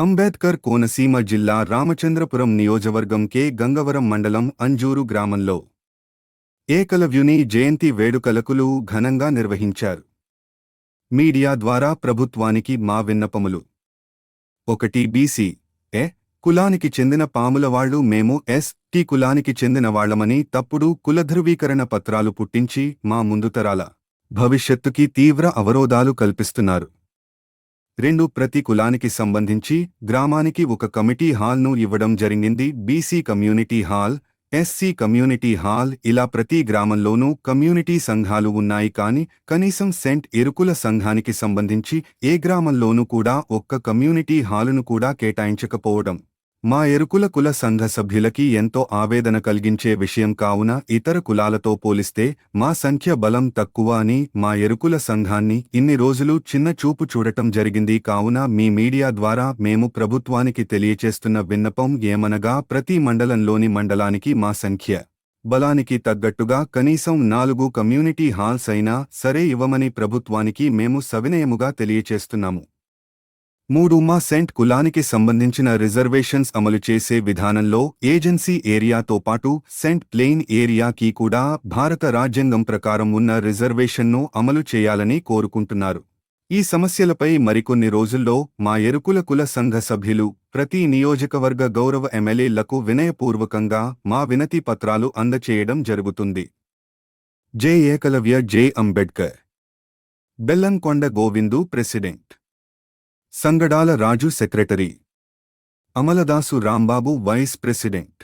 అంబేద్కర్ కోనసీమ జిల్లా రామచంద్రపురం నియోజకవర్గం కె. గంగవరం మండలం అంజూరు గ్రామంలో ఏకలవ్యుని జయంతి వేడుకలకులు ఘనంగా నిర్వహించారు. మీడియా ద్వారా ప్రభుత్వానికి మా విన్నపములు. ఒకటి బీసీ ఏ కులానికి చెందిన పాములవాళ్ళు మేము ఎస్. టీ. కులానికి చెందిన వాళ్ళమని తప్పుడు కులధృవీకరణ పత్రాలు పుట్టించి మా ముందుతరాల భవిష్యత్తుకి తీవ్ర అవరోధాలు కల్పిస్తున్నారు. రెండు ప్రతి కులానికి సంబంధించి గ్రామానికి ఒక కమిటీ హాల్ను ఇవ్వడం జరిగింది. BC community hall SC community hall ఇలా ప్రతి గ్రామంలోనూ కమ్యూనిటీ సంఘాలు ఉన్నాయి. కాని కనీసం సెంట్ ఎరుకుల సంఘానికి సంబంధించి ఏ గ్రామంలోనూ కూడా ఒక్క కమ్యూనిటీ హాలును కూడా కేటాయించకపోవడం మా ఎరుకుల కుల సంఘ సభ్యులకి ఎంతో ఆవేదన కలిగించే విషయం కావున ఇతర కులాలతో పోలిస్తే మా సంఖ్య బలం తక్కువ అని మా ఎరుకుల సంఘాన్ని ఇన్ని రోజులు చిన్న చూపు చూడటం జరిగింది కావున మీ మీడియా ద్వారా మేము ప్రభుత్వానికి తెలియచేస్తున్న విన్నపం ఏమనగా ప్రతి మండలంలోని మండలానికి మా సంఖ్య బలానికి తగ్గట్టుగా కనీసం నాలుగు కమ్యూనిటీ హాల్స్ అయినా సరే ఇవ్వమని ప్రభుత్వానికి మేము సవినయముగా తెలియచేస్తున్నాము. మూడు మా సెంట్ కులానికి సంబంధించిన రిజర్వేషన్స్ అమలు చేసే విధానంలో ఏజెన్సీ ఏరియాతో పాటు సెంట్ ప్లెయిన్ ఏరియాకి కూడా భారత రాజ్యాంగం ప్రకారం ఉన్న రిజర్వేషన్ను అమలు చేయాలని కోరుకుంటున్నారు. ఈ సమస్యలపై మరికొన్ని రోజుల్లో మా ఎరుకుల కుల సంఘ సభ్యులు ప్రతి నియోజకవర్గ గౌరవ ఎమ్మెల్యేలకు వినయపూర్వకంగా మా వినతి పత్రాలు అందచేయడం జరుగుతుంది. జే ఏకలవ్య జే Ambedkar. Bellamkonda Govindu president. Sangadala Raju secretary. Amaladasu Rambabu vice president.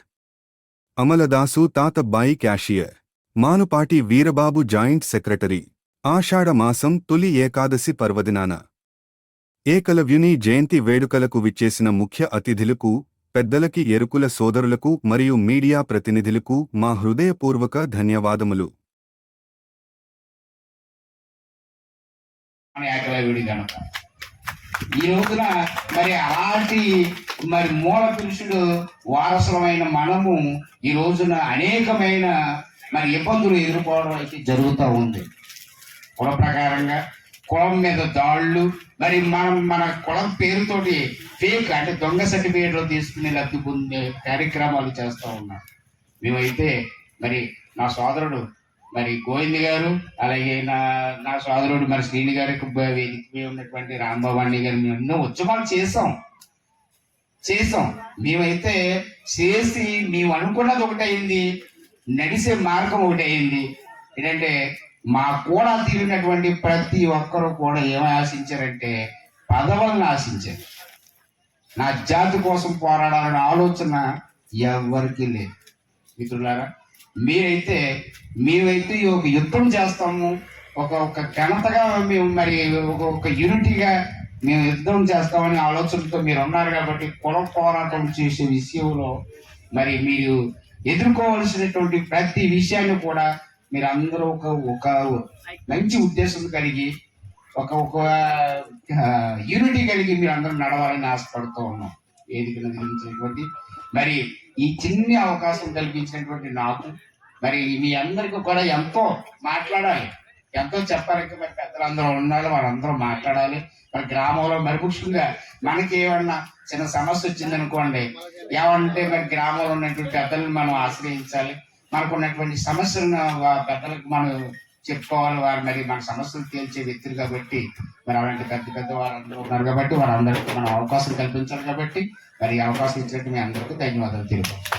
Amaladasu Tatabbayi cashier. Manupati Veerababu joint secretary. ఆషాఢ మాసం తొలి ఏకాదశి పర్వదినాన. ఏకలవ్యుని జయంతి వేడుకలకు విచ్చేసిన ముఖ్య అతిథులకు పెద్దలకి ఎరుకుల సోదరులకు మరియు మీడియా ప్రతినిధులకు మా హృదయపూర్వక ధన్యవాదములు. ఏకలవ్యుడి గణత ఈ రోజున మరి అలాంటి మరి మూల పురుషుడు వారసులమైన మనము ఈ రోజున అనేకమైన మరి ఇబ్బందులు ఎదుర్కోవడం అయితే జరుగుతూ ఉంది. కుల ప్రకారంగా కులం మీద దాళ్ళు మరి మనం మన కులం పేరుతోటి ఫేక్ అంటే దొంగ సర్టిఫికేట్లు తీసుకుని లబ్ధి పొందే కార్యక్రమాలు చేస్తూ ఉన్నాం. మేమైతే మరి నా సోదరుడు మరి గోవింద్ గారు అలాగే నా నా సోదరుడు మరి శ్రీని గారికి వేదిక ఉన్నటువంటి రాంబాబు గారు మేము ఎన్నో ఉద్యమాలు చేసాం చేసాం మేమైతే చేసి మేము అనుకున్నది ఒకటి అయింది నడిసే మార్గం ఒకటి అయింది. ఏంటంటే మా కూడా తిరిగినటువంటి ప్రతి ఒక్కరు కూడా ఏమని ఆశించారంటే పదవులను ఆశించారు. నా జాతి కోసం పోరాడాలనే ఆలోచన ఎవరికీ లేదు. మిత్రులారా మీరైతే మేమైతే ఈ ఒక యుద్ధం చేస్తాము. ఒక ఒక ఘనతగా మేము మరి ఒక ఒక యూనిటీగా మేము యుద్ధం చేస్తామనే ఆలోచనతో మీరు ఉన్నారు కాబట్టి కుల పోరాటం చేసే విషయంలో మరి మీరు ఎదుర్కోవలసినటువంటి ప్రతి విషయాన్ని కూడా మీరు అందరూ ఒక ఒక మంచి ఉద్దేశం కలిగి ఒక ఒక యూనిటీ కలిగి మీరు అందరూ నడవాలని ఆశపడుతూ ఉన్నాం. వేదికను అందించినటువంటి మరి ఈ చిన్న అవకాశం కల్పించినటువంటి నాకు మరి మీ అందరికీ కూడా ఎంతో మాట్లాడాలి. ఎంతో చెప్పాలంటే మరి పెద్దలందరూ ఉండాలి వాళ్ళందరూ మాట్లాడాలి. మరి గ్రామంలో మరి ముఖ్యంగా మనకి ఏమన్నా చిన్న సమస్య వచ్చిందనుకోండి ఏమంటే మరి గ్రామంలో ఉన్నటువంటి పెద్దలను మనం ఆశ్రయించాలి. మనకు ఉన్నటువంటి సమస్యలను పెద్దలకు మనం చెప్పుకోవాలి వారు మరి మన సమస్యలు తేల్చే వ్యక్తులు కాబట్టి మరి అలాంటి పెద్ద పెద్ద వారందరూ ఉన్నారు కాబట్టి వారందరికీ మనం అవకాశం కల్పించాలి కాబట్టి మరి అవకాశం ఇచ్చినట్టు మీ అందరికీ ధన్యవాదాలు తెలుపు